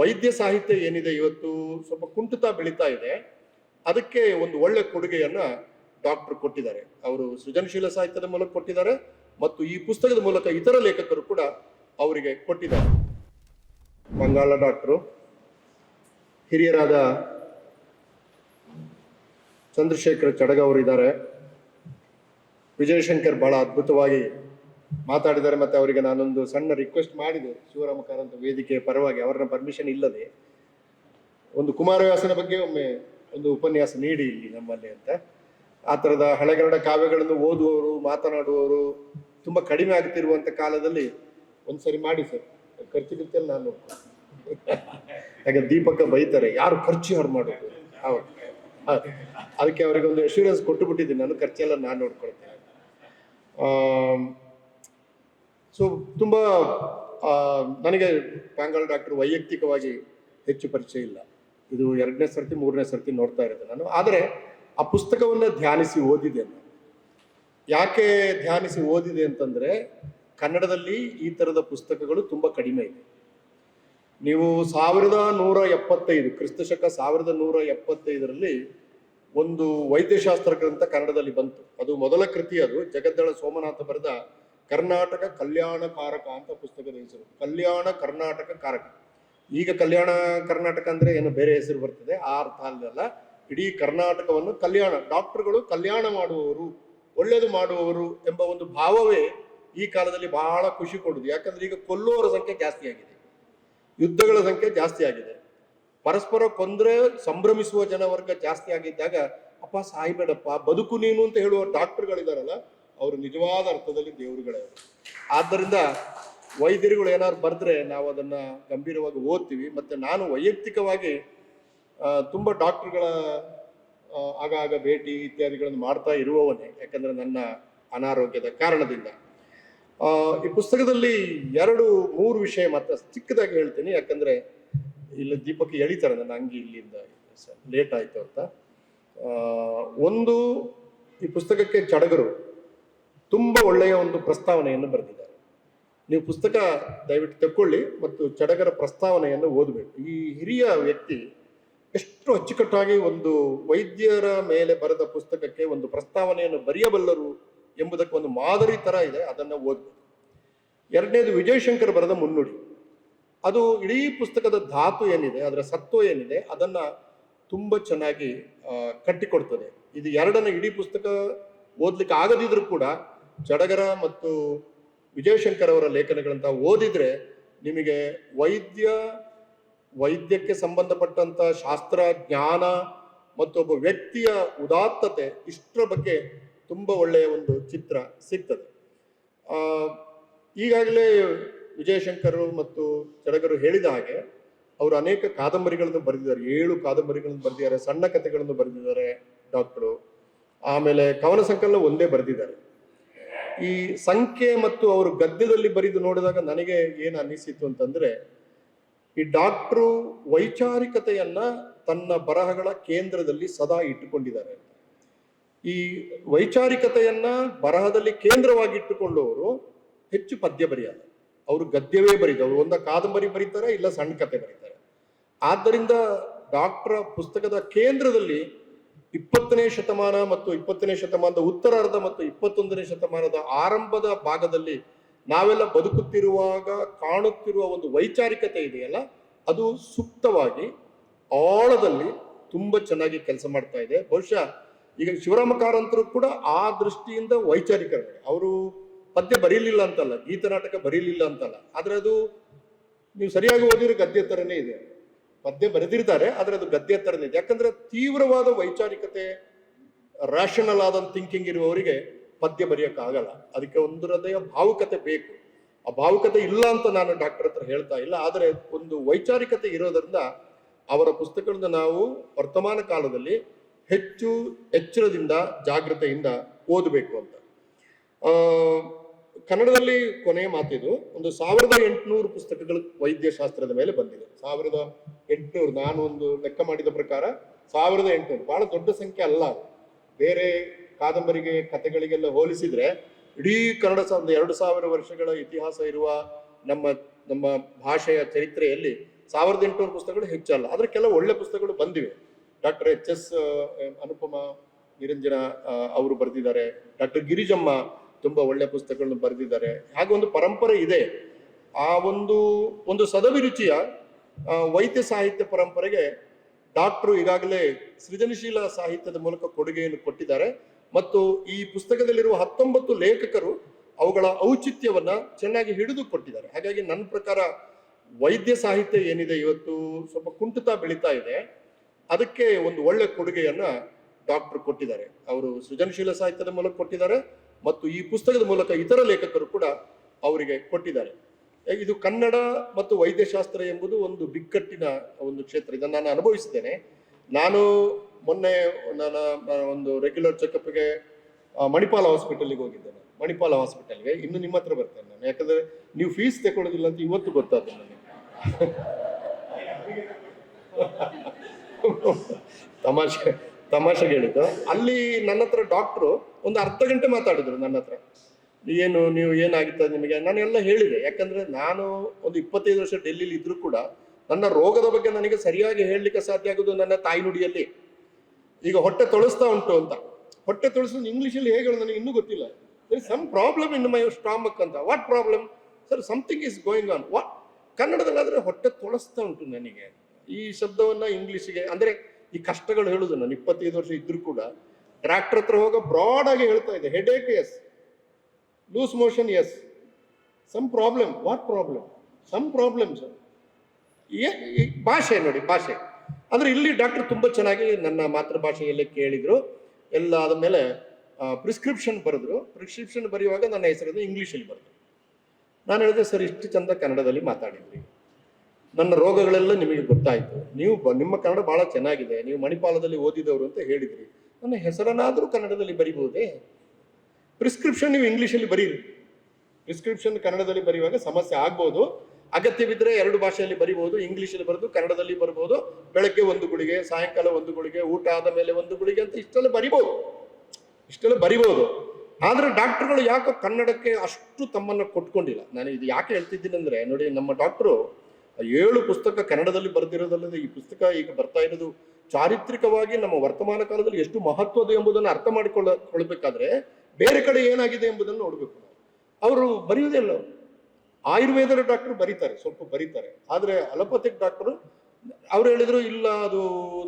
ವೈದ್ಯ ಸಾಹಿತ್ಯ ಏನಿದೆ ಇವತ್ತು? ಸ್ವಲ್ಪ ಕುಂಠಿತ ಬೆಳೀತಾ ಇದೆ. ಅದಕ್ಕೆ ಒಂದು ಒಳ್ಳೆ ಕೊಡುಗೆಯನ್ನ ಡಾಕ್ಟರ್ ಕೊಟ್ಟಿದ್ದಾರೆ. ಅವರು ಸೃಜನಶೀಲ ಸಾಹಿತ್ಯದ ಮೂಲಕ ಕೊಟ್ಟಿದ್ದಾರೆ ಮತ್ತು ಈ ಪುಸ್ತಕದ ಮೂಲಕ ಇತರ ಲೇಖಕರು ಕೂಡ ಅವರಿಗೆ ಕೊಟ್ಟಿದ್ದಾರೆ. ಬಂಗಾಳ ಡಾಕ್ಟರು, ಹಿರಿಯರಾದ ಚಂದ್ರಶೇಖರ್ ಚಡಗ ಅವರಿದ್ದಾರೆ ವಿಜಯಶಂಕರ್ ಬಹಳ ಅದ್ಭುತವಾಗಿ ಮಾತಾಡಿದ್ದಾರೆ ಮತ್ತೆ ಅವರಿಗೆ ನಾನೊಂದು ಸಣ್ಣ ರಿಕ್ವೆಸ್ಟ್ ಮಾಡಿದೆ. ಶಿವರಾಮ ಕಾರಂತ ವೇದಿಕೆಯ ಪರವಾಗಿ ಅವರ ಪರ್ಮಿಷನ್ ಇಲ್ಲದೆ. ಒಂದು ಕುಮಾರವ್ಯಾಸನ ಬಗ್ಗೆ ಒಮ್ಮೆ ಒಂದು ಉಪನ್ಯಾಸ ನೀಡಿ ಇಲ್ಲಿ ನಮ್ಮಲ್ಲಿ ಅಂತ. ಆ ಥರದ ಹಳೆಗನ್ನಡ ಕಾವ್ಯಗಳನ್ನು ಓದುವವರು, ಮಾತನಾಡುವವರು ತುಂಬಾ ಕಡಿಮೆ ಆಗ್ತಿರುವಂತ ಕಾಲದಲ್ಲಿ ಒಂದ್ಸರಿ ಮಾಡಿ ಸರ್. ಖರ್ಚು ನಾನು. ಯಾಕೆ ದೀಪಕ ಬೈತಾರೆ, ಯಾರು ಖರ್ಚು ಯಾರು ಮಾಡೋದು. ಅದಕ್ಕೆ ಅವರಿಗೆ ಒಂದು ಅಶ್ಯೂರೆನ್ಸ್ ಕೊಟ್ಟು ಬಿಟ್ಟಿದ್ದೀನಿ ನಾನು, ಖರ್ಚೆಲ್ಲ ನಾನು ನೋಡ್ಕೊಳ್ತೇನೆ. ಸೊ ತುಂಬ ನನಗೆ ಬ್ಯಾಂಗಲ್ ಡಾಕ್ಟರ್ ವೈಯಕ್ತಿಕವಾಗಿ ಹೆಚ್ಚು ಪರಿಚಯ ಇಲ್ಲ. ಇದು ಎರಡನೇ ಸರ್ತಿ, ಮೂರನೇ ಸರ್ತಿ ನೋಡ್ತಾ ಇರೋದು ನಾನು. ಆದರೆ, ಆ ಪುಸ್ತಕವನ್ನ ಧ್ಯಾನಿಸಿ ಓದಿದೆ ಯಾಕೆ ಧ್ಯಾನಿಸಿ ಓದಿದೆ ಅಂತಂದ್ರೆ, ಕನ್ನಡದಲ್ಲಿ ಈ ತರದ ಪುಸ್ತಕಗಳು ತುಂಬಾ ಕಡಿಮೆ ಇದೆ. ನೀವು ಸಾವಿರದ ನೂರ ಎಪ್ಪತ್ತೈದು ಕ್ರಿಸ್ತಶಕ ಸಾವಿರದ ನೂರ ಎಪ್ಪತ್ತೈದರಲ್ಲಿ ಒಂದು ವೈದ್ಯಶಾಸ್ತ್ರ ಗ್ರಂಥ ಕನ್ನಡದಲ್ಲಿ ಬಂತು. ಅದು ಮೊದಲ ಕೃತಿ ಅದು. ಜಗದ್ದಳ ಸೋಮನಾಥ ಬರೆದ ಕರ್ನಾಟಕ ಕಲ್ಯಾಣ ಕಾರಕ ಅಂತ ಪುಸ್ತಕದ ಹೆಸರು. ಕಲ್ಯಾಣ ಕರ್ನಾಟಕ ಕಾರಕ. ಈಗ ಕಲ್ಯಾಣ ಕರ್ನಾಟಕ ಅಂದ್ರೆ ಏನು? ಬೇರೆ ಹೆಸರು ಬರ್ತದೆ. ಆ ಅರ್ಥ ಅಲ್ಲ ಇಡೀ ಕರ್ನಾಟಕವನ್ನು ಕಲ್ಯಾಣ, ಡಾಕ್ಟರ್ಗಳು ಕಲ್ಯಾಣ ಮಾಡುವವರು ಒಳ್ಳೆಯದು ಮಾಡುವವರು ಎಂಬ ಒಂದು ಭಾವವೇ ಈ ಕಾಲದಲ್ಲಿ ಬಹಳ ಖುಷಿ ಕೊಡುದು. ಯಾಕಂದ್ರೆ ಈಗ ಕೊಲ್ಲುವವರ ಸಂಖ್ಯೆ ಜಾಸ್ತಿ ಆಗಿದೆ. ಯುದ್ಧಗಳ ಸಂಖ್ಯೆ ಜಾಸ್ತಿ ಆಗಿದೆ. ಪರಸ್ಪರ ಕೊಂದ್ರೆ ಸಂಭ್ರಮಿಸುವ ಜನವರ್ಗ ಜಾಸ್ತಿ ಆಗಿದ್ದಾಗ, ಅಪ್ಪ ಸಾಯ್ಬೇಡಪ್ಪ, ಬದುಕು ನೀನು ಅಂತ ಹೇಳುವ ಡಾಕ್ಟರ್ಗಳಿದಾರಲ್ಲ ಅವರು ನಿಜವಾದ ಅರ್ಥದಲ್ಲಿ ದೇವರುಗಳೇ. ಆದ್ದರಿಂದ ವೈದ್ಯರುಗಳು ಏನಾದ್ರು ಬರೆದ್ರೆ ನಾವು ಅದನ್ನ ಗಂಭೀರವಾಗಿ ಓದ್ತೀವಿ, ಮತ್ತೆ ನಾನು ವೈಯಕ್ತಿಕವಾಗಿ ತುಂಬ ಡಾಕ್ಟರ್ಗಳ ಆಗಾಗ ಭೇಟಿ ಇತ್ಯಾದಿಗಳನ್ನು ಮಾಡ್ತಾ ಇರುವವನೇ, ಯಾಕಂದ್ರೆ ನನ್ನ ಅನಾರೋಗ್ಯದ ಕಾರಣದಿಂದ ಈ ಪುಸ್ತಕದಲ್ಲಿ ಎರಡು, ಮೂರು ವಿಷಯ ಮಾತ್ರ ಚಿಕ್ಕದಾಗಿ ಹೇಳ್ತೀನಿ, ಯಾಕಂದ್ರೆ ಇಲ್ಲಿ ದೀಪಕ್ ಎಳಿತಾರೆ ನನ್ನ ಅಂಗಿ ಇಲ್ಲಿಂದ, ಲೇಟ್ ಆಯ್ತು ಅಂತ ಒಂದು, ಈ ಪುಸ್ತಕಕ್ಕೆ ಚಡಗರು ತುಂಬಾ ಒಳ್ಳೆಯ ಒಂದು ಪ್ರಸ್ತಾವನೆಯನ್ನು ಬರೆದಿದ್ದಾರೆ. ನೀವು ಪುಸ್ತಕ ದಯವಿಟ್ಟು ತಕ್ಕೊಳ್ಳಿ ಮತ್ತು ಚಡಗರ ಪ್ರಸ್ತಾವನೆಯನ್ನು ಓದಬೇಕು ಈ ಹಿರಿಯ ವ್ಯಕ್ತಿ ಎಷ್ಟು ಅಚ್ಚುಕಟ್ಟಾಗಿ ಒಂದು ವೈದ್ಯರ ಮೇಲೆ ಬರೆದ ಪುಸ್ತಕಕ್ಕೆ ಒಂದು ಪ್ರಸ್ತಾವನೆಯನ್ನು ಬರೆಯಬಲ್ಲರು ಎಂಬುದಕ್ಕೆ ಒಂದು ಮಾದರಿ ತರ ಇದೆ, ಅದನ್ನ ಓದಬೇಕು ಎರಡನೇದು ವಿಜಯಶಂಕರ್ ಬರೆದ ಮುನ್ನುಡಿ. ಅದು ಇಡೀ ಪುಸ್ತಕದ ಧಾತು ಏನಿದೆ, ಅದರ ಸತ್ವ ಏನಿದೆ, ಅದನ್ನ ತುಂಬಾ ಚೆನ್ನಾಗಿ ಕಟ್ಟಿಕೊಡ್ತದೆ. ಇದು ಎರಡನ್ನ ಇಡೀ ಪುಸ್ತಕ ಓದ್ಲಿಕ್ಕೆ ಆಗದಿದ್ರು ಕೂಡ ಚಡಗರ ಮತ್ತು ವಿಜಯಶಂಕರ್ ಅವರ ಲೇಖನಗಳಂತ ಓದಿದ್ರೆ ನಿಮಗೆ ವೈದ್ಯ, ವೈದ್ಯಕ್ಕೆ ಸಂಬಂಧಪಟ್ಟಂತ ಶಾಸ್ತ್ರ, ಜ್ಞಾನ ಮತ್ತು ಒಬ್ಬ ವ್ಯಕ್ತಿಯ ಉದಾತ್ತತೆ ಇಷ್ಟರ ಬಗ್ಗೆ ತುಂಬಾ ಒಳ್ಳೆಯ ಒಂದು ಚಿತ್ರ ಸಿಗ್ತದೆ. ಈಗಾಗಲೇ ವಿಜಯಶಂಕರ್ ಮತ್ತು ಚಡಗರು ಹೇಳಿದ ಹಾಗೆ ಅವರು ಅನೇಕ ಕಾದಂಬರಿಗಳನ್ನು ಬರೆದಿದ್ದಾರೆ. ಏಳು ಕಾದಂಬರಿಗಳನ್ನು ಬರೆದಿದ್ದಾರೆ, ಸಣ್ಣ ಕಥೆಗಳನ್ನು ಬರೆದಿದ್ದಾರೆ ಡಾಕ್ಟರು. ಆಮೇಲೆ ಕವನ ಸಂಕಲನ ಒಂದೇ ಬರೆದಿದ್ದಾರೆ. ಈ ಸಂಖ್ಯೆ ಮತ್ತು ಅವರು ಗದ್ಯದಲ್ಲಿ ಬರೆದು ನೋಡಿದಾಗ ನನಗೆ ಏನು ಅನ್ನಿಸಿತು ಅಂತಂದ್ರೆ, ಈ ಡಾಕ್ಟ್ರು ವೈಚಾರಿಕತೆಯನ್ನ ತನ್ನ ಬರಹಗಳ ಕೇಂದ್ರದಲ್ಲಿ ಸದಾ ಇಟ್ಟುಕೊಂಡಿದ್ದಾರೆ ಈ ವೈಚಾರಿಕತೆಯನ್ನ ಬರಹದಲ್ಲಿ ಕೇಂದ್ರವಾಗಿ ಇಟ್ಟುಕೊಂಡವರು ಹೆಚ್ಚು ಪದ್ಯ ಬರೆಯಲ್ಲ ಅವರು ಗದ್ಯವೇ ಬರೀತಾರೆ. ಒಂದ ಕಾದಂಬರಿ ಬರೀತಾರೆ, ಇಲ್ಲ ಸಣ್ಣ ಕತೆ ಬರೀತಾರೆ. ಆದ್ದರಿಂದ ಡಾಕ್ಟ್ರ ಪುಸ್ತಕದ ಕೇಂದ್ರದಲ್ಲಿ ಇಪ್ಪತ್ತನೇ ಶತಮಾನ ಮತ್ತು ಇಪ್ಪತ್ತನೇ ಶತಮಾನದ ಉತ್ತರಾರ್ಧ ಮತ್ತು ಇಪ್ಪತ್ತೊಂದನೇ ಶತಮಾನದ ಆರಂಭದ ಭಾಗದಲ್ಲಿ ನಾವೆಲ್ಲ ಬದುಕುತ್ತಿರುವಾಗ ಕಾಣುತ್ತಿರುವ ಒಂದು ವೈಚಾರಿಕತೆ ಇದೆಯಲ್ಲ? ಅದು ಸೂಕ್ತವಾಗಿ ಆಳದಲ್ಲಿ ತುಂಬಾ ಚೆನ್ನಾಗಿ ಕೆಲಸ ಮಾಡ್ತಾ ಇದೆ. ಬಹುಶಃ ಈಗ ಶಿವರಾಮ ಕಾರಂತರು ಕೂಡ ಆ ದೃಷ್ಟಿಯಿಂದ ವೈಚಾರಿಕರು ಅವರು ಪದ್ಯ ಬರೀಲಿಲ್ಲ ಅಂತಲ್ಲ ಗೀತನಾಟಕ ಬರೀಲಿಲ್ಲ ಅಂತಲ್ಲ. ಆದ್ರೆ ಅದು ನೀವು ಸರಿಯಾಗಿ ಓದಿರೋ ಗದ್ಯ ತರನೇ ಇದೆ. ಪದ್ಯ ಬರೆದಿರ್ತಾರೆ ಆದರೆ ಅದು ಗದ್ಯ ಇದೆ ಯಾಕಂದ್ರೆ ತೀವ್ರವಾದ ವೈಚಾರಿಕತೆ ರ್ಯಾಷನಲ್ ಆದ ಥಿಂಕಿಂಗ್ ಇರುವವರಿಗೆ ಪದ್ಯ ಬರೆಯೋಕ್ಕಾಗಲ್ಲ. ಅದಕ್ಕೆ ಒಂದು ಹೃದಯ ಭಾವುಕತೆ ಬೇಕು. ಆ ಭಾವುಕತೆ ಇಲ್ಲ ಅಂತ ನಾನು ಡಾಕ್ಟರ್ ಹತ್ರ ಹೇಳ್ತಾ ಇಲ್ಲ ಆದರೆ ಒಂದು ವೈಚಾರಿಕತೆ ಇರೋದರಿಂದ ಅವರ ಪುಸ್ತಕಗಳನ್ನ ನಾವು ವರ್ತಮಾನ ಕಾಲದಲ್ಲಿ ಹೆಚ್ಚು ಎಚ್ಚರದಿಂದ ಜಾಗೃತೆಯಿಂದ ಓದಬೇಕು ಅಂತ. ಆ, ಕನ್ನಡದಲ್ಲಿ ಕೊನೆಯ ಮಾತಿದು. ಒಂದು ಸಾವಿರದ ಎಂಟುನೂರು ಪುಸ್ತಕಗಳು ವೈದ್ಯಶಾಸ್ತ್ರದ ಮೇಲೆ ಬಂದಿದೆ. ಸಾವಿರದ ಎಂಟುನೂರು ನಾನು ಒಂದು ಲೆಕ್ಕ ಮಾಡಿದ ಪ್ರಕಾರ ಸಾವಿರದ ಎಂಟುನೂರು. ಬಹಳ ದೊಡ್ಡ ಸಂಖ್ಯೆ ಅಲ್ಲ ಬೇರೆ ಕಾದಂಬರಿಗೆ, ಕಥೆಗಳಿಗೆಲ್ಲ ಹೋಲಿಸಿದ್ರೆ ಇಡೀ ಕನ್ನಡ ಒಂದು ಎರಡು ಸಾವಿರ ವರ್ಷಗಳ ಇತಿಹಾಸ ಇರುವ ನಮ್ಮ ನಮ್ಮ ಭಾಷೆಯ ಚರಿತ್ರೆಯಲ್ಲಿ ಸಾವಿರದ ಎಂಟುನೂರು ಪುಸ್ತಕಗಳು ಹೆಚ್ಚಲ್ಲ. ಆದರೆ ಕೆಲವು ಒಳ್ಳೆ ಪುಸ್ತಕಗಳು ಬಂದಿವೆ. Doctor H S Anupama Niranjana ಅವರು ಬರೆದಿದ್ದಾರೆ. ಡಾಕ್ಟರ್ ಗಿರಿಜಮ್ಮ ತುಂಬಾ ಒಳ್ಳೆ ಪುಸ್ತಕಗಳನ್ನು ಬರೆದಿದ್ದಾರೆ. ಹಾಗೆ ಒಂದು ಪರಂಪರೆ ಇದೆ. ಆ ಒಂದು ಒಂದು ಸದಭಿರುಚಿಯ ವೈದ್ಯ ಸಾಹಿತ್ಯ ಪರಂಪರೆಗೆ ಡಾಕ್ಟರು ಈಗಾಗಲೇ ಸೃಜನಶೀಲ ಸಾಹಿತ್ಯದ ಮೂಲಕ ಕೊಡುಗೆಯನ್ನು ಕೊಟ್ಟಿದ್ದಾರೆ. ಮತ್ತು ಈ ಪುಸ್ತಕದಲ್ಲಿರುವ ಹತ್ತೊಂಬತ್ತು ಲೇಖಕರು ಅವುಗಳ ಔಚಿತ್ಯವನ್ನ ಚೆನ್ನಾಗಿ ಹಿಡಿದು ಕೊಟ್ಟಿದ್ದಾರೆ. ಹಾಗಾಗಿ ನನ್ನ ಪ್ರಕಾರ ವೈದ್ಯ ಸಾಹಿತ್ಯ ಏನಿದೆ ಇವತ್ತು ಸ್ವಲ್ಪ ಕುಂಠಿತ ಬೆಳೀತಾ ಇದೆ. ಅದಕ್ಕೆ ಒಂದು ಒಳ್ಳೆ ಕೊಡುಗೆಯನ್ನ ಡಾಕ್ಟರ್ ಕೊಟ್ಟಿದ್ದಾರೆ. ಅವರು ಸೃಜನಶೀಲ ಸಾಹಿತ್ಯದ ಮೂಲಕ ಕೊಟ್ಟಿದ್ದಾರೆ. ಮತ್ತು ಈ ಪುಸ್ತಕದ ಮೂಲಕ ಇತರ ಲೇಖಕರು ಕೂಡ ಅವರಿಗೆ ಕೊಟ್ಟಿದ್ದಾರೆ. ಇದು ಕನ್ನಡ ಮತ್ತು ವೈದ್ಯಶಾಸ್ತ್ರ ಎಂಬುದು ಒಂದು ಬಿಕ್ಕಟ್ಟಿನ ಒಂದು ಕ್ಷೇತ್ರ. ಇದನ್ನು ನಾನು ಅನುಭವಿಸಿದ್ದೇನೆ. ನಾನು ಮೊನ್ನೆ ನನ್ನ ಒಂದು ರೆಗ್ಯುಲರ್ ಚೆಕಪ್ಗೆ ಮಣಿಪಾಲ ಹಾಸ್ಪಿಟಲ್ಗೆ ಹೋಗಿದ್ದೇನೆ. ಮಣಿಪಾಲ ಹಾಸ್ಪಿಟಲ್ಗೆ ಇನ್ನು ನಿಮ್ಮ ಹತ್ರ ಬರ್ತೇನೆ ನಾನು. ಯಾಕಂದ್ರೆ ನೀವು ಫೀಸ್ ತಗೊಳ್ಳೋದಿಲ್ಲ ಅಂತ ಇವತ್ತು ಗೊತ್ತಾದ ನನಗೆ. ತಮಾಷೆ. ತಮಾಷೆಗೆ ಹೇಳಿದ್ದು. ಅಲ್ಲಿ ನನ್ನ ಹತ್ರ ಡಾಕ್ಟ್ರು ಒಂದು ಅರ್ಧ ಗಂಟೆ ಮಾತಾಡಿದ್ರು ನನ್ನ ಹತ್ರ. ಏನು, ನೀವು ಏನಾಗಿತ್ತು ನಿಮಗೆ? ನಾನು ಎಲ್ಲ ಹೇಳಿದೆ. ಯಾಕಂದ್ರೆ ನಾನು ಒಂದು ಇಪ್ಪತ್ತೈದು ವರ್ಷ ಡೆಲ್ಲಿಲಿ ಇದ್ರೂ ಕೂಡ ನನ್ನ ರೋಗದ ಬಗ್ಗೆ ನನಗೆ ಸರಿಯಾಗಿ ಹೇಳಲಿಕ್ಕೆ ಸಾಧ್ಯ ಆಗೋದು ನನ್ನ ತಾಯಿ ನುಡಿಯಲ್ಲಿ. ಈಗ ಹೊಟ್ಟೆ ತೊಳಸ್ತಾ ಉಂಟು ಅಂತ. ಹೊಟ್ಟೆ ತೊಳಸೋದು ಇಂಗ್ಲೀಷಲ್ಲಿ ಹೇಗೆ ಹೇಳೋದು ನನಗೆ ಇನ್ನೂ ಗೊತ್ತಿಲ್ಲ. Some problem in my stomach ಅಂತ. What problem sir something is going on what ಕನ್ನಡದಲ್ಲಾದ್ರೆ ಹೊಟ್ಟೆ ತೊಳಸ್ತಾ ಉಂಟು ನನಗೆ. ಈ ಶಬ್ದವನ್ನು ಇಂಗ್ಲೀಷಿಗೆ ಅಂದ್ರೆ ಈ ಕಷ್ಟಗಳು ಹೇಳುದು ನಾನು ಇಪ್ಪತ್ತೈದು ವರ್ಷ ಇದ್ರೂ ಕೂಡ ಡಾಕ್ಟರ್ ಹತ್ರ ಹೋಗೋ ಬ್ರಾಡ್ ಆಗಿ ಹೇಳ್ತಾ ಇದೆ headache as loose motion as some problem what problem some problem sir ಭಾಷೆ ನೋಡಿ, ಭಾಷೆ. ಅಂದ್ರೆ ಇಲ್ಲಿ ಡಾಕ್ಟರ್ ತುಂಬಾ ಚೆನ್ನಾಗಿ ನನ್ನ ಮಾತೃಭಾಷೆಯಲ್ಲೇ ಕೇಳಿದ್ರು. ಎಲ್ಲ ಆದಮೇಲೆ ಪ್ರಿಸ್ಕ್ರಿಪ್ಷನ್ ಬರೆದ್ರು. ಪ್ರಿಸ್ಕ್ರಿಪ್ಷನ್ ಬರೆಯುವಾಗ ನನ್ನ ಹೆಸರನ್ನು ಇಂಗ್ಲೀಷಲ್ಲಿ ಬರೆದ್ರು. ನಾನು ಹೇಳಿದೆ, ಸರ್, ಇಷ್ಟು ಚಂದ ಕನ್ನಡದಲ್ಲಿ ಮಾತಾಡಿದ್ರಿ. ನನ್ನ ರೋಗಗಳೆಲ್ಲ ನಿಮಗೆ ಗೊತ್ತಾಯ್ತು. ನೀವು ನಿಮ್ಮ ಕನ್ನಡ ಬಹಳ ಚೆನ್ನಾಗಿದೆ, ನೀವು ಮಣಿಪಾಲದಲ್ಲಿ ಓದಿದವರು ಅಂತ ಹೇಳಿದ್ರಿ. ನನ್ನ ಹೆಸರನ್ನಾದರೂ ಕನ್ನಡದಲ್ಲಿ ಬರಿಬಹುದೇ? ಪ್ರಿಸ್ಕ್ರಿಪ್ಷನ್ ನೀವು ಇಂಗ್ಲೀಷಲ್ಲಿ ಬರೀರಿ. ಪ್ರಿಸ್ಕ್ರಿಪ್ಷನ್ ಕನ್ನಡದಲ್ಲಿ ಬರೆಯುವಾಗ ಸಮಸ್ಯೆ ಆಗ್ಬೋದು. ಅಗತ್ಯವಿದ್ರೆ ಎರಡು ಭಾಷೆಯಲ್ಲಿ ಬರಿಬಹುದು ಇಂಗ್ಲೀಷಲ್ಲಿ ಬರೆದು ಕನ್ನಡದಲ್ಲಿ ಬರಬಹುದು. ಬೆಳಗ್ಗೆ ಒಂದು ಗುಳಿಗೆ, ಸಾಯಂಕಾಲ ಒಂದು ಗುಳಿಗೆ, ಊಟ ಆದ ಮೇಲೆ ಒಂದು ಗುಳಿಗೆ ಅಂತ ಇಷ್ಟೆಲ್ಲ ಬರಿಬಹುದು. ಇಷ್ಟೆಲ್ಲ ಬರಿಬಹುದು. ಆದ್ರೆ ಡಾಕ್ಟರ್ಗಳು ಯಾಕೋ ಕನ್ನಡಕ್ಕೆ ಅಷ್ಟು ತಮ್ಮನ್ನ ಕೊಟ್ಕೊಂಡಿಲ್ಲ. ನಾನು ಇದು ಯಾಕೆ ಹೇಳ್ತಿದ್ದೀನಿ ಅಂದ್ರೆ, ನೋಡಿ, ನಮ್ಮ ಡಾಕ್ಟರು ಏಳು ಪುಸ್ತಕ ಕನ್ನಡದಲ್ಲಿ ಬರೆದಿರೋದಲ್ಲದೆ ಈ ಪುಸ್ತಕ ಈಗ ಬರ್ತಾ ಇರೋದು ಚಾರಿತ್ರಿಕವಾಗಿ ನಮ್ಮ ವರ್ತಮಾನ ಕಾಲದಲ್ಲಿ ಎಷ್ಟು ಮಹತ್ವದ ಎಂಬುದನ್ನು ಅರ್ಥ ಮಾಡಿಕೊಳ್ಳ, ಕೊಳ್ಳಬೇಕಾದ್ರೆ ಬೇರೆ ಕಡೆ ಏನಾಗಿದೆ ಎಂಬುದನ್ನು ನೋಡಬೇಕು ಅವರು ಬರೆಯುವುದೇ ಇಲ್ಲ ಆಯುರ್ವೇದದ ಡಾಕ್ಟರ್ ಬರೀತಾರೆ, ಸ್ವಲ್ಪ ಬರೀತಾರೆ. ಆದರೆ ಅಲೋಪತಿಕ್ ಡಾಕ್ಟರ್ ಅವ್ರು ಹೇಳಿದ್ರು ಇಲ್ಲ ಅದು,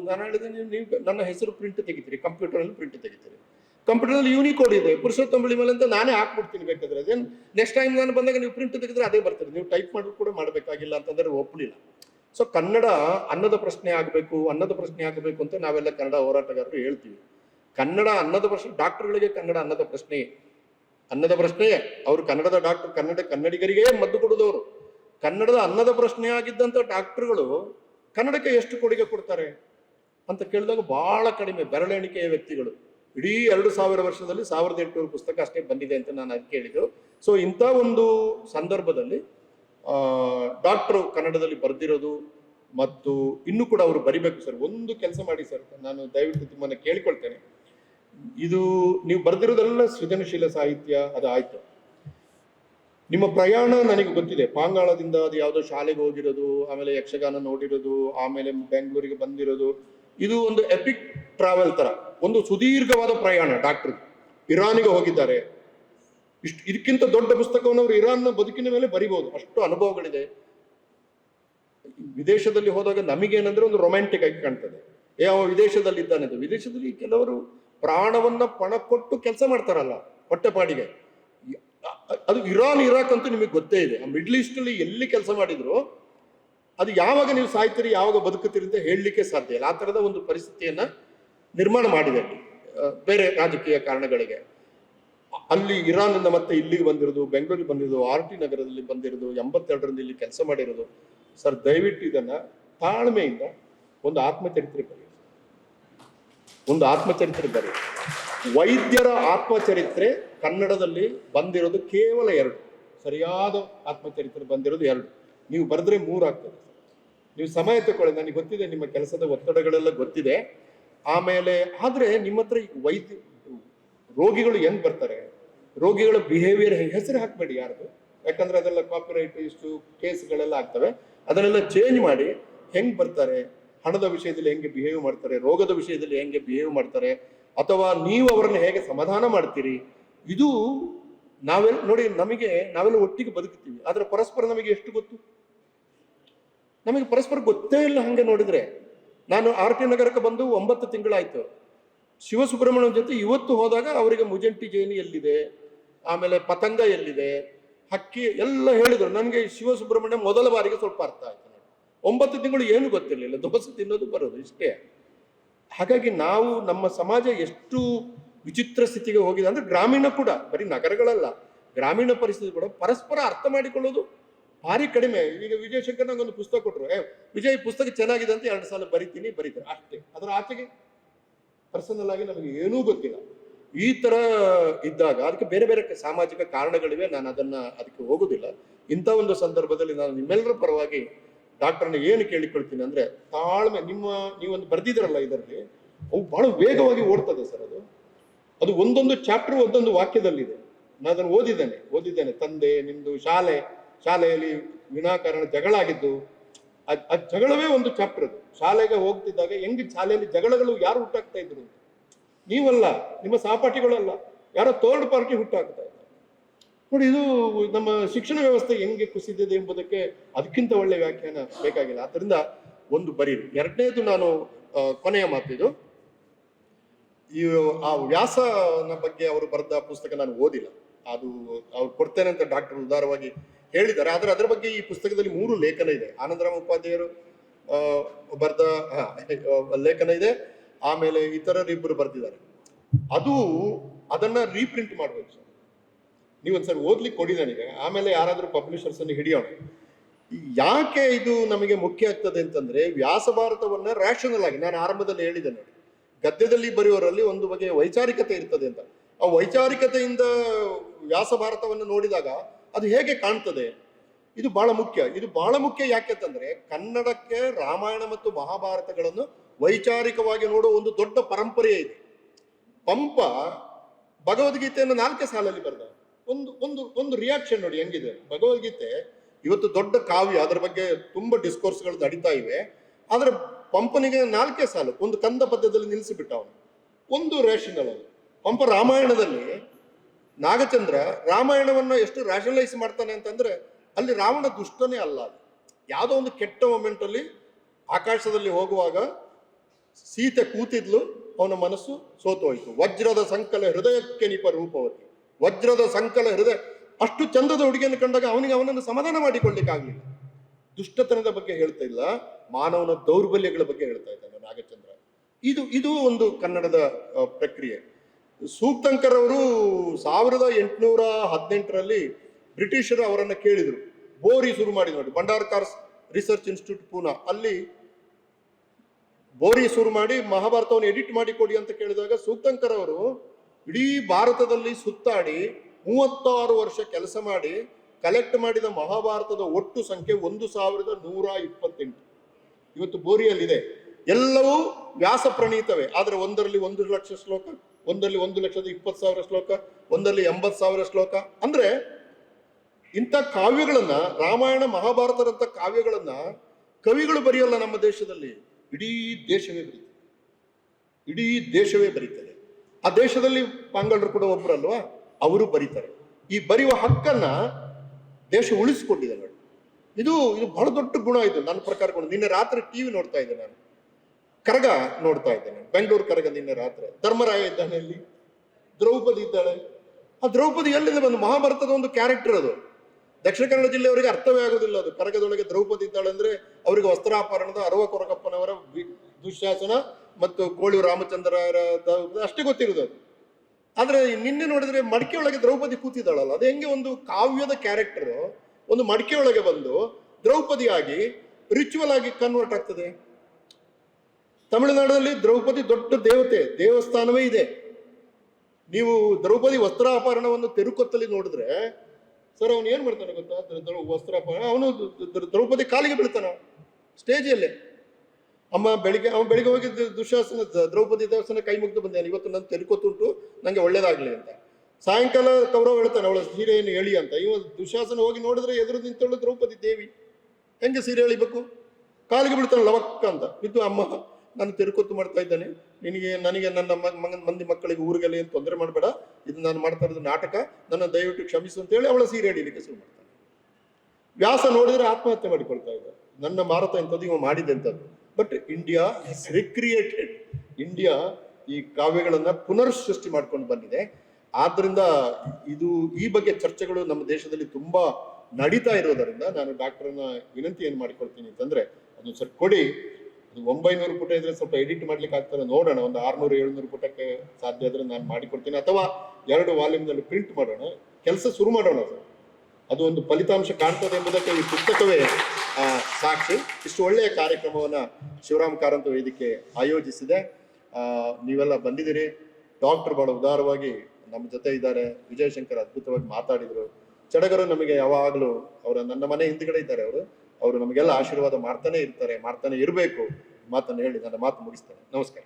ನಾನು ಹೇಳಿದ್ರೆ ನೀವು ನನ್ನ ಹೆಸರು ಪ್ರಿಂಟ್ ತೆಗಿತೀರಿ ಕಂಪ್ಯೂಟರಲ್ಲಿ ಪ್ರಿಂಟ್ ತೆಗಿತೀರಿ. ಕಂಪ್ಯೂಟರ್ನಲ್ಲಿ ಯೂನಿಕೋಡ್ ಇದೆ. ಪುರುಷೋತ್ತಮ ಮೇಲೆ ಅಂತ ನಾನೇ ಹಾಕ್ಬಿಡ್ತೀನಿ ಬೇಕಾದ್ರೆ. ಅದೇನು ನೆಕ್ಸ್ಟ್ ಟೈಮ್ ನಾನು ಬಂದಾಗ ನೀವು ಪ್ರಿಂಟ್ ತೆಗೆದ್ರೆ ಅದೇ ಬರ್ತದೆ. ನೀವು ಟೈಪ್ ಮಾಡೋದು ಕೂಡ ಮಾಡಬೇಕಾಗಿಲ್ಲ ಅಂತಂದ್ರೆ ಒಪ್ಪಲಿಲ್ಲ ಸೊ ಕನ್ನಡ ಅನ್ನದ ಪ್ರಶ್ನೆ ಆಗಬೇಕು, ಅನ್ನದ ಪ್ರಶ್ನೆ ಆಗಬೇಕು ಅಂತ ನಾವೆಲ್ಲ ಕನ್ನಡ ಹೋರಾಟಗಾರರು ಹೇಳ್ತೀವಿ. ಕನ್ನಡ ಅನ್ನದ ಪ್ರಶ್ನೆ, ಡಾಕ್ಟರ್ಗಳಿಗೆ ಕನ್ನಡ ಅನ್ನದ ಪ್ರಶ್ನೆ. ಅನ್ನದ ಪ್ರಶ್ನೆಯೇ ಅವರು ಕನ್ನಡದ ಡಾಕ್ಟರ್, ಕನ್ನಡ ಕನ್ನಡಿಗರಿಗೆ ಮದ್ದು ಕೊಡೋದವರು. ಕನ್ನಡದ ಅನ್ನದ ಪ್ರಶ್ನೆ ಆಗಿದ್ದಂಥ ಡಾಕ್ಟರ್ಗಳು ಕನ್ನಡಕ್ಕೆ ಎಷ್ಟು ಕೊಡುಗೆ ಕೊಡ್ತಾರೆ ಅಂತ ಕೇಳಿದಾಗ ಬಹಳ ಕಡಿಮೆ ಬೆರಳೆಣಿಕೆಯ ವ್ಯಕ್ತಿಗಳು. ಇಡೀ ಎರಡು ಸಾವಿರ ವರ್ಷದಲ್ಲಿ ಸಾವಿರದ ಎಂಟುನೂರು ಪುಸ್ತಕ ಅಷ್ಟೇ ಬಂದಿದೆ ಅಂತ ನಾನು ಅದಕ್ಕೆ ಕೇಳಿದ್ದು. ಸೊ ಇಂಥ ಒಂದು ಸಂದರ್ಭದಲ್ಲಿ ಡಾಕ್ಟ್ರು ಕನ್ನಡದಲ್ಲಿ ಬರೆದಿರೋದು ಮತ್ತು ಇನ್ನೂ ಕೂಡ ಅವರು ಬರಿಬೇಕು ಸರ್. ಒಂದು ಕೆಲಸ ಮಾಡಿ ಸರ್. ನಾನು ದಯವಿಟ್ಟು ತುಂಬಾ ಕೇಳಿಕೊಳ್ತೇನೆ. ಇದು ನೀವು ಬರೆದಿರೋದೆಲ್ಲ ಸೃಜನಶೀಲ ಸಾಹಿತ್ಯ, ಅದು ಆಯ್ತು. ನಿಮ್ಮ ಪ್ರಯಾಣ ನನಗೆ ಗೊತ್ತಿದೆ. ಪಾಂಗಾಳದಿಂದ ಅದು ಯಾವುದೋ ಶಾಲೆಗೆ ಹೋಗಿರೋದು, ಆಮೇಲೆ ಯಕ್ಷಗಾನ ನೋಡಿರೋದು, ಆಮೇಲೆ ಬೆಂಗಳೂರಿಗೆ ಬಂದಿರೋದು. ಇದು ಒಂದು ಎಪಿಕ್ ಟ್ರಾವೆಲ್ ತರ. ಒಂದು ಸುದೀರ್ಘವಾದ ಪ್ರಯಾಣ ಡಾಕ್ಟರ್ ಇರಾನಿಗೆ ಹೋಗಿದ್ದಾರೆ. ಇಷ್ಟು ಇದಕ್ಕಿಂತ ದೊಡ್ಡ ಪುಸ್ತಕವನ್ನು ಅವರು ಇರಾನ್ನ ಬದುಕಿನ ಮೇಲೆ ಬರಿಬಹುದು ಅಷ್ಟು ಅನುಭವಗಳಿದೆ. ವಿದೇಶದಲ್ಲಿ ಹೋದಾಗ ನಮಗೇನಂದ್ರೆ ಒಂದು ರೊಮ್ಯಾಂಟಿಕ್ ಆಗಿ ಕಾಣ್ತದೆ. ಏ ಅವ ವಿದೇಶದಲ್ಲಿ ಇದ್ದಾನೆ. ವಿದೇಶದಲ್ಲಿ ಕೆಲವರು ಪ್ರಾಣವನ್ನ ಪಣ ಕೊಟ್ಟು ಕೆಲಸ ಮಾಡ್ತಾರಲ್ಲ, ಹೊಟ್ಟೆಪಾಡಿಗೆ. ಅದು ಇರಾನ್, ಇರಾಕ್ ಅಂತೂ ನಿಮಗೆ ಗೊತ್ತೇ ಇದೆ. ಆ ಮಿಡ್ಲ್ ಈಸ್ಟ್ ಅಲ್ಲಿ ಎಲ್ಲಿ ಕೆಲಸ ಮಾಡಿದ್ರು, ಅದು ಯಾವಾಗ ನೀವು ಸಾಯ್ತೀರಿ, ಯಾವಾಗ ಬದುಕುತ್ತೀರಿ ಅಂತ ಹೇಳಲಿಕ್ಕೆ ಸಾಧ್ಯ ಇಲ್ಲ. ಆ ತರದ ಒಂದು ಪರಿಸ್ಥಿತಿಯನ್ನ ನಿರ್ಮಾಣ ಮಾಡಿದೆ. ಬೇರೆ ರಾಜಕೀಯ ಕಾರಣಗಳಿಗೆ. ಅಲ್ಲಿ ಇರಾನಿಂದ ಮತ್ತೆ ಇಲ್ಲಿಗೆ ಬಂದಿರೋದು, ಬೆಂಗಳೂರಿಗೆ ಬಂದಿರೋದು, ಆರ್ ಟಿ ನಗರದಲ್ಲಿ ಬಂದಿರೋದು, ಎಂಬತ್ತೆರಡರಿಂದ ಇಲ್ಲಿ ಕೆಲಸ ಮಾಡಿರೋದು. ಸರ್, ದಯವಿಟ್ಟು ಇದನ್ನ ತಾಳ್ಮೆಯಿಂದ ಒಂದು ಆತ್ಮಚರಿತ್ರೆ ಬರೆಯಿರಿ. ಒಂದು ಆತ್ಮಚರಿತ್ರೆ ಬರೆಯಿರಿ. ವೈದ್ಯರ ಆತ್ಮಚರಿತ್ರೆ ಕನ್ನಡದಲ್ಲಿ ಬಂದಿರೋದು ಕೇವಲ ಎರಡು. ಸರಿಯಾದ ಆತ್ಮಚರಿತ್ರೆ ಬಂದಿರೋದು ಎರಡು. ನೀವು ಬರೆದ್ರೆ ಮೂರು ಆಗ್ತದೆ. ನೀವು ಸಮಯ ತಗೊಳ್ಳಿ ನನಗೆ ಗೊತ್ತಿದೆ ನಿಮ್ಮ ಕೆಲಸದ ಒತ್ತಡಗಳೆಲ್ಲ ಗೊತ್ತಿದೆ. ಆಮೇಲೆ ಆದ್ರೆ ನಿಮ್ಮ ಹತ್ರ ವೈದ್ಯ ರೋಗಿಗಳು ಹೆಂಗ್ ಬರ್ತಾರೆ? ರೋಗಿಗಳ ಬಿಹೇವಿಯರ್ ಹೆಸರು ಹಾಕ್ಬೇಡಿ ಯಾರ್ದು. ಯಾಕಂದ್ರೆ ಅದೆಲ್ಲ ಕಾಪಿರೈಟ್ ಇಷ್ಟು ಕೇಸ್ಗಳೆಲ್ಲ ಆಗ್ತವೆ. ಅದನ್ನೆಲ್ಲ ಚೇಂಜ್ ಮಾಡಿ ಹೆಂಗ್ ಬರ್ತಾರೆ? ಹಣದ ವಿಷಯದಲ್ಲಿ ಹೆಂಗೆ ಬಿಹೇವ್ ಮಾಡ್ತಾರೆ? ರೋಗದ ವಿಷಯದಲ್ಲಿ ಹೆಂಗೆ ಬಿಹೇವ್ ಮಾಡ್ತಾರೆ? ಅಥವಾ ನೀವು ಅವರನ್ನು ಹೇಗೆ ಸಮಾಧಾನ ಮಾಡ್ತೀರಿ? ಇದು ನಾವೆಲ್ಲ ನೋಡಿ ನಮಗೆ, ನಾವೆಲ್ಲ ಒಟ್ಟಿಗೆ ಬದುಕುತ್ತೀವಿ. ಆದ್ರೆ ಪರಸ್ಪರ ನಮಗೆ ಎಷ್ಟು ಗೊತ್ತು? ನಮಗೆ ಪರಸ್ಪರ ಗೊತ್ತೇ ಇಲ್ಲ ಹಂಗೆ ನೋಡಿದ್ರೆ. ನಾನು ಆರ್ ಟಿ ನಗರಕ್ಕೆ ಬಂದು ಒಂಬತ್ತು ತಿಂಗಳಾಯ್ತು. ಶಿವಸುಬ್ರಹ್ಮಣ್ಯಂ ಜೊತೆ ಇವತ್ತು ಹೋದಾಗ ಅವರಿಗೆ ಮುಜಂಟಿ ಜೈನಿ ಎಲ್ಲಿದೆ? ಆಮೇಲೆ ಪತಂಗ ಎಲ್ಲಿದೆ? ಹಕ್ಕಿ ಎಲ್ಲ ಹೇಳಿದರು. ನನಗೆ ಶಿವಸುಬ್ರಹ್ಮಣ್ಯ ಮೊದಲ ಬಾರಿಗೆ ಸ್ವಲ್ಪ ಅರ್ಥ ಆಯ್ತು. ಒಂಬತ್ತು ತಿಂಗಳು ಏನು ಗೊತ್ತಿರಲಿಲ್ಲ. ದೋಸೆ ತಿನ್ನೋದು ಬರೋದು ಇಷ್ಟೇ. ಹಾಗಾಗಿ ನಾವು ನಮ್ಮ ಸಮಾಜ ಎಷ್ಟು ವಿಚಿತ್ರ ಸ್ಥಿತಿಗೆ ಹೋಗಿದೆ ಅಂದ್ರೆ ಗ್ರಾಮೀಣ ಕೂಡ, ಬರೀ ನಗರಗಳಲ್ಲ, ಗ್ರಾಮೀಣ ಪರಿಸ್ಥಿತಿ ಕೂಡ ಪರಸ್ಪರ ಅರ್ಥ ಮಾಡಿಕೊಳ್ಳೋದು ಭಾರಿ ಕಡಿಮೆ. ಈಗ ವಿಜಯ್ ಶಂಕರ್ ಒಂದು ಪುಸ್ತಕ ಕೊಟ್ಟರು ಏ, ವಿಜಯ್ ಪುಸ್ತಕ ಚೆನ್ನಾಗಿದೆ ಅಂತ ಎರಡು ಸಲ ಬರಿತೀನಿ, ಬರೀತಾರೆ. ಅಷ್ಟೇ. ಅದರ ಆಚೆಗೆ ಪರ್ಸನಲ್ ಆಗಿ ನಮಗೆ ಏನೂ ಗೊತ್ತಿಲ್ಲ. ಈ ತರ ಇದ್ದಾಗ, ಅದಕ್ಕೆ ಬೇರೆ ಬೇರೆ ಸಾಮಾಜಿಕ ಕಾರಣಗಳಿವೆ. ನಾನು ಅದನ್ನ ಅದಕ್ಕೆ ಹೋಗುದಿಲ್ಲ. ಇಂಥ ಒಂದು ಸಂದರ್ಭದಲ್ಲಿ ನಾನು ನಿಮ್ಮೆಲ್ಲರ ಪರವಾಗಿ ಡಾಕ್ಟರ್ನ ಏನು ಕೇಳಿಕೊಳ್ತೀನಿ ಅಂದ್ರೆ, ತಾಳ್ಮೆ, ನಿಮ್ಮ, ನೀವೊಂದು ಬರ್ದಿದ್ರಲ್ಲ ಇದರಲ್ಲಿ, ಅವು ಬಹಳ ವೇಗವಾಗಿ ಓಡ್ತದೆ ಸರ್ ಅದು. ಅದು ಒಂದೊಂದು ಚಾಪ್ಟರ್ ಒಂದೊಂದು ವಾಕ್ಯದಲ್ಲಿದೆ. ನಾನು ಅದನ್ನು ಓದಿದ್ದೇನೆ ಓದಿದ್ದೇನೆ. ತಂದೆ ನಿಮ್ದು ಶಾಲೆ ಶಾಲೆಯಲ್ಲಿ ವಿನಾಕಾರಣ ಜಗಳ ಆಗಿದ್ದು ಆ ಜಗಳವೇ ಒಂದು ಚಾಪ್ಟರ್ ಅದು. ಶಾಲೆಗೆ ಹೋಗ್ತಿದ್ದಾಗ ಹೆಂಗ್ ಶಾಲೆಯಲ್ಲಿ ಜಗಳಗಳು ಯಾರು ಹುಟ್ಟಾಗ್ತಾ ಇದ್ರು. ನೀವಲ್ಲ, ನಿಮ್ಮ ಸಹಪಾಠಿಗಳಲ್ಲ, ಯಾರೋ ಥರ್ಡ್ ಪಾರ್ಟಿ ಹುಟ್ಟಾಗ್ತಾ ಇದ್ದಾರೆ. ನೋಡಿ, ಇದು ನಮ್ಮ ಶಿಕ್ಷಣ ವ್ಯವಸ್ಥೆ ಹೆಂಗೆ ಕುಸಿದಿದೆ ಎಂಬುದಕ್ಕೆ ಅದಕ್ಕಿಂತ ಒಳ್ಳೆ ವ್ಯಾಖ್ಯಾನ ಬೇಕಾಗಿಲ್ಲ. ಆದ್ದರಿಂದ ಒಂದು ಬರೀರಿ. ಎರಡನೇದು ನಾನು ಕೊನೆಯ ಮಾತಿದು ಈ ಆ ವ್ಯಾಸನ ಬಗ್ಗೆ ಅವರು ಬರೆದ ಪುಸ್ತಕ ನಾನು ಓದಿಲ್ಲ. ಅದು ಅವ್ರು ಕೊಡ್ತೇನೆ ಅಂತ ಡಾಕ್ಟರ್ ಉದಾರವಾಗಿ ಹೇಳಿದ್ದಾರೆ. ಆದರೆ ಅದರ ಬಗ್ಗೆ ಈ ಪುಸ್ತಕದಲ್ಲಿ ಮೂರು ಲೇಖನ ಇದೆ. ಆನಂದರಾಮ ಉಪಾಧ್ಯಾಯರು ಬರೆದ ಲೇಖನ ಇದೆ. ಆಮೇಲೆ ಇತರರಿಬ್ಬರು ಬರೆದಿದ್ದಾರೆ. ಅದು ಅದನ್ನ ರೀಪ್ರಿಂಟ್ ಮಾಡ್ಬೇಕು ಸರ್. ನೀವು ಒಂದ್ಸರಿ ಓದ್ಲಿಕ್ಕೆ ಕೊಡಿ ನನಗೆ. ಆಮೇಲೆ ಯಾರಾದರೂ ಪಬ್ಲಿಷರ್ಸ್ ಅನ್ನು ಹಿಡಿಯೋಣ. ಯಾಕೆ ಇದು ನಮಗೆ ಮುಖ್ಯ ಆಗ್ತದೆ ಅಂತಂದ್ರೆ ವ್ಯಾಸ ಭಾರತವನ್ನ ರ್ಯಾಷನಲ್ ಆಗಿ, ನಾನು ಆರಂಭದಲ್ಲಿ ಹೇಳಿದೆ ನೋಡಿ. ಗದ್ಯದಲ್ಲಿ ಬರೆಯೋರಲ್ಲಿ ಒಂದು ಬಗೆಯ ವೈಚಾರಿಕತೆ ಇರ್ತದೆ ಅಂತ. ಆ ವೈಚಾರಿಕತೆಯಿಂದ ವ್ಯಾಸ ಭಾರತವನ್ನು ನೋಡಿದಾಗ ಅದು ಹೇಗೆ ಕಾಣ್ತದೆ? ಇದು ಬಹಳ ಮುಖ್ಯ. ಇದು ಬಹಳ ಮುಖ್ಯ ಯಾಕೆ ಅಂತಂದ್ರೆ ಕನ್ನಡಕ್ಕೆ ರಾಮಾಯಣ ಮತ್ತು ಮಹಾಭಾರತಗಳನ್ನು ವೈಚಾರಿಕವಾಗಿ ನೋಡುವ ಒಂದು ದೊಡ್ಡ ಪರಂಪರೆ ಇದೆ. ಪಂಪ ಭಗವದ್ಗೀತೆಯನ್ನು ನಾಲ್ಕೇ ಸಾಲಲ್ಲಿ ಬರೆದ ಒಂದು ಒಂದು ಒಂದು ರಿಯಾಕ್ಷನ್ ನೋಡಿ ಹೆಂಗಿದೆ. ಭಗವದ್ಗೀತೆ ಇವತ್ತು ದೊಡ್ಡ ಕಾವ್ಯ, ಅದರ ಬಗ್ಗೆ ತುಂಬಾ ಡಿಸ್ಕೋರ್ಸ್ಗಳು ನಡೀತಾ ಇವೆ. ಆದ್ರೆ ಪಂಪನಿಗೆ ನಾಲ್ಕೇ ಸಾಲು, ಒಂದು ಕಂದ ಪದ್ಯದಲ್ಲಿ ನಿಲ್ಲಿಸಿಬಿಟ್ಟ ಅವನು ಒಂದು ರೇಷನಲ್ ಅದು ಪಂಪ ರಾಮಾಯಣದಲ್ಲಿ ನಾಗಚಂದ್ರ ರಾಮಾಯಣವನ್ನ ಎಷ್ಟು ರ್ಯಾಷನಲೈಸ್ ಮಾಡ್ತಾನೆ ಅಂತಂದ್ರೆ ಅಲ್ಲಿ ರಾವಣ ದುಷ್ಟನೇ ಅಲ್ಲ ಅದು. ಯಾವುದೋ ಒಂದು ಕೆಟ್ಟ ಮೊಮೆಂಟ್ ಅಲ್ಲಿ ಆಕಾಶದಲ್ಲಿ ಹೋಗುವಾಗ ಸೀತೆ ಕೂತಿದ್ಲು, ಅವನ ಮನಸ್ಸು ಸೋತು ಹೋಯಿತು. ವಜ್ರದ ಸಂಕಲ ಹೃದಯಕ್ಕೆ ನಿಪ ರೂಪವತಿ. ವಜ್ರದ ಸಂಕಲ ಹೃದಯ, ಅಷ್ಟು ಚಂದದ ಹುಡುಗಿಯನ್ನು ಕಂಡಾಗ ಅವನಿಗೆ ಅವನನ್ನು ಸಮಾಧಾನ ಮಾಡಿಕೊಳ್ಳಿಕ್ಕಾಗಲಿಲ್ಲ. ದುಷ್ಟತನದ ಬಗ್ಗೆ ಹೇಳ್ತಾ ಇಲ್ಲ. ಮಾನವನ ದೌರ್ಬಲ್ಯಗಳ ಬಗ್ಗೆ ಹೇಳ್ತಾ ಇದ್ದಾನೆ ನಾಗಚಂದ್ರ. ಇದು ಇದು ಒಂದು ಕನ್ನಡದ ಪ್ರಕ್ರಿಯೆ. ಸೂಕ್ತಂಕರ್ ಅವರು ಸಾವಿರದ ಎಂಟುನೂರ ಹದಿನೆಂಟರಲ್ಲಿ ಬ್ರಿಟಿಷರು ಅವರನ್ನ ಕೇಳಿದರು. ಬೋರಿ ಶುರು ಮಾಡಿ ನೋಡಿ. Bhandarkar's research institute Poona. ಅಲ್ಲಿ ಬೋರಿ ಶುರು ಮಾಡಿ ಮಹಾಭಾರತವನ್ನು ಎಡಿಟ್ ಮಾಡಿ ಕೊಡಿ ಅಂತ ಕೇಳಿದಾಗ ಸೂಕ್ತಂಕರ್ ಅವರು ಇಡೀ ಭಾರತದಲ್ಲಿ ಸುತ್ತಾಡಿ ಮೂವತ್ತಾರು ವರ್ಷ ಕೆಲಸ ಮಾಡಿ ಕಲೆಕ್ಟ್ ಮಾಡಿದ ಮಹಾಭಾರತದ ಒಟ್ಟು ಸಂಖ್ಯೆ ಒಂದು ಸಾವಿರದ ನೂರ ಇಪ್ಪತ್ತೆಂಟು. ಇವತ್ತು ಬೋರಿಯಲ್ಲಿದೆ. ಎಲ್ಲವೂ ವ್ಯಾಸ ಪ್ರಣೀತವೇ. ಆದರೆ ಒಂದರಲ್ಲಿ ಒಂದು ಲಕ್ಷ ಶ್ಲೋಕ, ಒಂದರಲ್ಲಿ ಒಂದು ಲಕ್ಷದ ಇಪ್ಪತ್ತು ಸಾವಿರ ಶ್ಲೋಕ, ಒಂದರಲ್ಲಿ ಎಂಬತ್ತು ಸಾವಿರ ಶ್ಲೋಕ. ಅಂದ್ರೆ ಇಂಥ ಕಾವ್ಯಗಳನ್ನ, ರಾಮಾಯಣ ಮಹಾಭಾರತದಂಥ ಕಾವ್ಯಗಳನ್ನ ಕವಿಗಳು ಬರೆಯಲ್ಲ ನಮ್ಮ ದೇಶದಲ್ಲಿ. ಇಡೀ ದೇಶವೇ ಬರೀತದೆ. ಇಡೀ ದೇಶವೇ ಬರೀತದೆ. ಆ ದೇಶದಲ್ಲಿ ಪಾಂಗಲರು ಕೂಡ ಒಬ್ಬರಲ್ವಾ ಅವರು ಬರೀತಾರೆ. ಈ ಬರೆಯುವ ಹಕ್ಕನ್ನ ದೇಶ ಉಳಿಸಿಕೊಂಡಿದೆ ಇದು ಇದು ಬಹಳ ದೊಡ್ಡ ಗುಣ ಇದು. ನನ್ನ ಪ್ರಕಾರ ಗುಣ ನಿನ್ನೆ ರಾತ್ರಿ ಟಿವಿ ನೋಡ್ತಾ ಇದ್ದೆ ನಾನು. ಕರಗ ನೋಡ್ತಾ ಇದ್ದೇನೆ ಬೆಂಗಳೂರು ಕರಗ ನಿನ್ನೆ ರಾತ್ರಿ. ಧರ್ಮರಾಯ ಇದ್ದಾನೆ ಅಲ್ಲಿ ದ್ರೌಪದಿ ಇದ್ದಾಳೆ. ಆ ದ್ರೌಪದಿ ಎಲ್ಲಿದೆ ಒಂದು ಮಹಾಭಾರತದ ಒಂದು ಕ್ಯಾರೆಕ್ಟರ್ ಅದು. ದಕ್ಷಿಣ ಕನ್ನಡ ಜಿಲ್ಲೆಯವರಿಗೆ ಅರ್ಥವೇ ಆಗೋದಿಲ್ಲ ಅದು. ಕರಗದೊಳಗೆ ದ್ರೌಪದಿ ಇದ್ದಾಳೆ ಅಂದ್ರೆ ಅವರಿಗೆ ವಸ್ತ್ರಾಪರಣದ ಅರವ ಕೊರಗಪ್ಪನವರ ದುಶಾಸನ ದುಶ್ಯಾಸನ ಮತ್ತು ಕೋಳಿ ರಾಮಚಂದ್ರರ ಅಷ್ಟೇ ಗೊತ್ತಿರೋದು ಅದು. ಆದ್ರೆ ನಿನ್ನೆ ನೋಡಿದ್ರೆ ಮಡಿಕೆ ದ್ರೌಪದಿ ಕೂತಿದ್ದಾಳಲ್ಲ. ಅದು ಹೆಂಗೆ ಒಂದು ಕಾವ್ಯದ ಕ್ಯಾರೆಕ್ಟರ್ ಒಂದು ಮಡಿಕೆಯೊಳಗೆ ಬಂದು ದ್ರೌಪದಿಯಾಗಿ ರಿಚುವಲ್ ಆಗಿ ಕನ್ವರ್ಟ್ ಆಗ್ತದೆ. ತಮಿಳುನಾಡಿನಲ್ಲಿ ದ್ರೌಪದಿ ದೊಡ್ಡ ದೇವತೆ, ದೇವಸ್ಥಾನವೇ ಇದೆ. ನೀವು ದ್ರೌಪದಿ ವಸ್ತ್ರಾಪರಣವನ್ನು ತೆರುಕೊತ್ತಲಿ ನೋಡಿದ್ರೆ, ಸರ್ ಅವನು ಏನ್ ಮಾಡ್ತಾನೆ ಗೊತ್ತಾ? ವಸ್ತ್ರಾಪರಣ ಅವನು ದ್ರ- ದ್ರ- ದ್ರೌಪದಿ ಕಾಲಿಗೆ ಬೀಳ್ತಾನ ಸ್ಟೇಜಲ್ಲೇ ಅಮ್ಮ ಬೆಳಿಗ್ಗೆ, ಅವನು ಬೆಳಿಗ್ಗೆ ಹೋಗಿ ದುಶಾಸನ, ದ್ರೌಪದಿ ದೇವಸ್ಥಾನ ಕೈ ಮುಗ್ದು ಬಂದೇನೆ, ಇವತ್ತು ನನ್ನ ತೆರುಕೊತ್ತುಂಟು, ನಂಗೆ ಒಳ್ಳೇದಾಗ್ಲಿ ಅಂತ. ಸಾಯಂಕಾಲ ಕೌರವ ಹೇಳ್ತಾನೆ, ಅವಳ ಸೀರೆಯನ್ನು ಎಳಿ ಅಂತ. ಇವ ದುಶಾಸನ ಹೋಗಿ ನೋಡಿದ್ರೆ ಎದುರು ನಿಂತಳು ದ್ರೌಪದಿ ದೇವಿ. ಹೆಂಗೆ ಸೀರೆ ಎಳಿಬೇಕು? ಕಾಲಿಗೆ ಬಿಡ್ತಾನೆ ಲವಕ್ಕ ಅಂತ. ಇದು ಅಮ್ಮ, ನಾನು ತಿರುಕೊತ್ತು ಮಾಡ್ತಾ ಇದ್ದಾನೆ. ನಿನಗೆ, ನನಗೆ ನನ್ನ ಮಗನ ಮಂದಿ ಮಕ್ಕಳಿಗೆ ಊರಿಗೆಲ್ಲ ಏನು ತೊಂದರೆ ಮಾಡಬೇಡ. ಇದು ನಾನು ಮಾಡ್ತಾ ಇರೋದು ನಾಟಕ. ನನ್ನ ದಯವಿಟ್ಟು ಕ್ಷಮಿಸು ಅಂತ ಹೇಳಿ ಅವಳ ಸೀರೆ ಎಳಿಲಿಕ್ಕೆ ಶುರು ಮಾಡ್ತಾನೆ. ವ್ಯಾಸ ನೋಡಿದ್ರೆ ಆತ್ಮಹತ್ಯೆ ಮಾಡಿಕೊಳ್ತಾ ಇದ್ದ ನನ್ನ ಭಾರತ ಇಂಥದ್ದು, ಇವ ಮಾಡಿದೆ ಅಂತದ್ದು ಬಟ್ ಇಂಡಿಯಾ ರಿಕ್ರಿಯೇಟೆಡ್ ಇಂಡಿಯಾ ಈ ಕಾವ್ಯಗಳನ್ನ ಪುನರ್ ಸೃಷ್ಟಿ ಮಾಡ್ಕೊಂಡು ಬಂದಿದೆ. ಆದ್ರಿಂದ ಇದು ಈ ಬಗ್ಗೆ ಚರ್ಚೆಗಳು ನಮ್ಮ ದೇಶದಲ್ಲಿ ತುಂಬಾ ನಡೀತಾ ಇರೋದರಿಂದ ನಾನು ಡಾಕ್ಟರ್ನ ವಿನಂತಿ ಏನ್ ಮಾಡಿಕೊಳ್ತೀನಿ ಅಂತಂದ್ರೆ ಅದೊಂದು ಸ್ವಲ್ಪ ಕೊಡಿ. ಅದು ಒಂಬೈನೂರು ಪುಟ ಇದ್ರೆ ಸ್ವಲ್ಪ ಎಡಿಟ್ ಮಾಡ್ಲಿಕ್ಕೆ ಆಗ್ತಾರೆ ನೋಡೋಣ. ಒಂದು ಆರ್ನೂರು, ಏಳ್ನೂರು ಪುಟಕ್ಕೆ ಸಾಧ್ಯ ಆದ್ರೆ ನಾನು ಮಾಡಿಕೊಡ್ತೀನಿ. ಅಥವಾ ಎರಡು ವಾಲ್ಯೂಮ್ನಲ್ಲಿ ಪ್ರಿಂಟ್ ಮಾಡೋಣ. ಕೆಲಸ ಶುರು ಮಾಡೋಣ ಸರ್. ಅದು ಒಂದು ಫಲಿತಾಂಶ ಕಾಣ್ತದೆ ಎಂಬುದಕ್ಕೆ ಈ ಪುಸ್ತಕವೇ ಸಾಕ್ಷಿ. ಇಷ್ಟು ಒಳ್ಳೆಯ ಕಾರ್ಯಕ್ರಮವನ್ನ ಶಿವರಾಮ್ ಕಾರಂತ ವೇದಿಕೆ ಆಯೋಜಿಸಿದೆ. ನೀವೆಲ್ಲ ಬಂದಿದ್ದೀರಿ. ಡಾಕ್ಟರ್ ಬಹಳ ಉದಾರವಾಗಿ ನಮ್ಮ ಜೊತೆ ಇದ್ದಾರೆ. ವಿಜಯಶಂಕರ್ ಅದ್ಭುತವಾಗಿ ಮಾತಾಡಿದ್ರು. ಚಡಗರು ನಮಗೆ ಯಾವಾಗಲೂ ಅವರು ನನ್ನ ಮನೆ ಹಿಂದ್ಗಡೆ ಇದ್ದಾರೆ ಅವರು. ಅವರು ನಮಗೆಲ್ಲ ಆಶೀರ್ವಾದ ಮಾಡ್ತಾನೆ ಇರ್ತಾರೆ, ಮಾಡ್ತಾನೆ ಇರಬೇಕು. ಮಾತನ್ನು ಹೇಳಿ ನನ್ನ ಮಾತು ಮುಗಿಸ್ತೇನೆ. ನಮಸ್ಕಾರ.